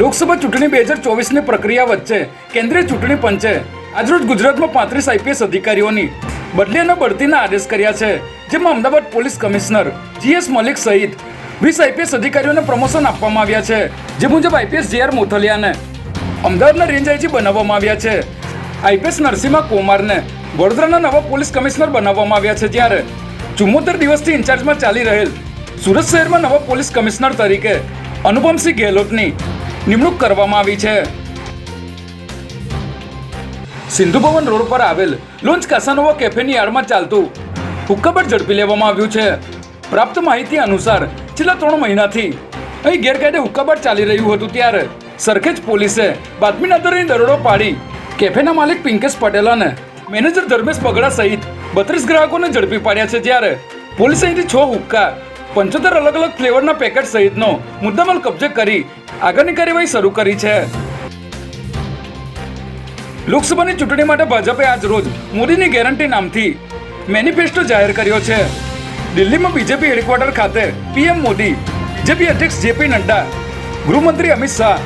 લોકસભા ચૂંટણી બે હજાર ચોવીસની પ્રક્રિયા વચ્ચે કેન્દ્રીય ચૂંટણી પંચે આજરોજ ગુજરાતમાં પાંત્રીસ આઈપીએસ અધિકારીઓની બદલી અને બઢતીના આદેશ કર્યા છે, જેમાં Ahmedabad police commissioner G S Malik સહિત વીસ આઈપીએસ અધિકારીઓને પ્રમોશન આપવામાં આવ્યા છે, જે મુજબ આઈપીએસ જે આર મોથલિયાને અમદાવાદના રેન્જ આઈજી બનાવવામાં આવ્યા છે. આઈપીએસ નરસિંહા કુમારને વડોદરાના નવા પોલીસ કમિશનર બનાવવામાં આવ્યા છે, જ્યારે ચુમ્મોતેર દિવસથી ઇન્ચાર્જમાં ચાલી રહેલ સુરત શહેરમાં નવા પોલીસ કમિશનર તરીકે અનુપમસિંહ ગેહલોતની નિમણૂક કરવામાં આવી છે. સિંધુ ભવન રોડ પર આવેલ લોન્ચ કાસાનોવા કેફેની આડમાં ચાલતું હુક્કાબટ ઝડપી લેવામાં આવ્યું છે. પ્રાપ્ત માહિતી અનુસાર છેલ્લા ત્રણ મહિનાથી અહીં ગેરકાયદે હુક્કાબટ ચાલી રહ્યું હતું ત્યારે સરખેજ પોલીસે બાતમીના આધારે દરોડો પાડી કેફેના માલિક પિંકેશ પટેલ અને મેનેજર ધર્મેશ પગડા સહિત બત્રીસ ગ્રાહકોને ઝડપી પાડ્યા છે. જ્યારે પોલીસે અહીંથી છ હુક્કા, પંચોતેર અલગ અલગ ફ્લેવરના પેકેટ સહિતનો મુદ્દામાલ કબજે કરી આગળની કાર્યવાહી શરૂ કરી છે. લોકસભાની ચૂંટણી માટે ભાજપે આજ રોજ મોદીની ગેરંટી નામથી મેનિફેસ્ટો જાહેર કર્યો છે. દિલ્હીમાં બીજેપી હેડક્વાર્ટર ખાતે પીએમ મોદી, જેપી અધ્યક્ષ જેપી નડ્ડા, ગૃહમંત્રી અમિત શાહ,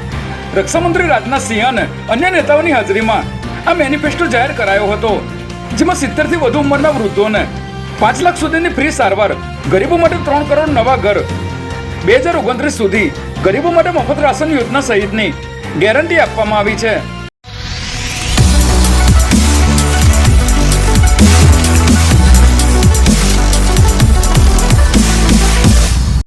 રક્ષામંત્રી રાજનાથસિંહ અને અન્ય નેતાઓની હાજરીમાં આ મેનિફેસ્ટો જાહેર કરાયો હતો, જેમાં સિત્તેરથી વધુ ઉંમરના વૃદ્ધોને પાંચ લાખ સુધીની ફ્રી સારવાર, ગરીબો માટે ત્રણ કરોડ નવા ઘર બે હજાર ઓગણત્રીસ સુધી ગરીબો માટે મફત રાશન યોજના સહિતની ગેરંટી આપવામાં આવી છે.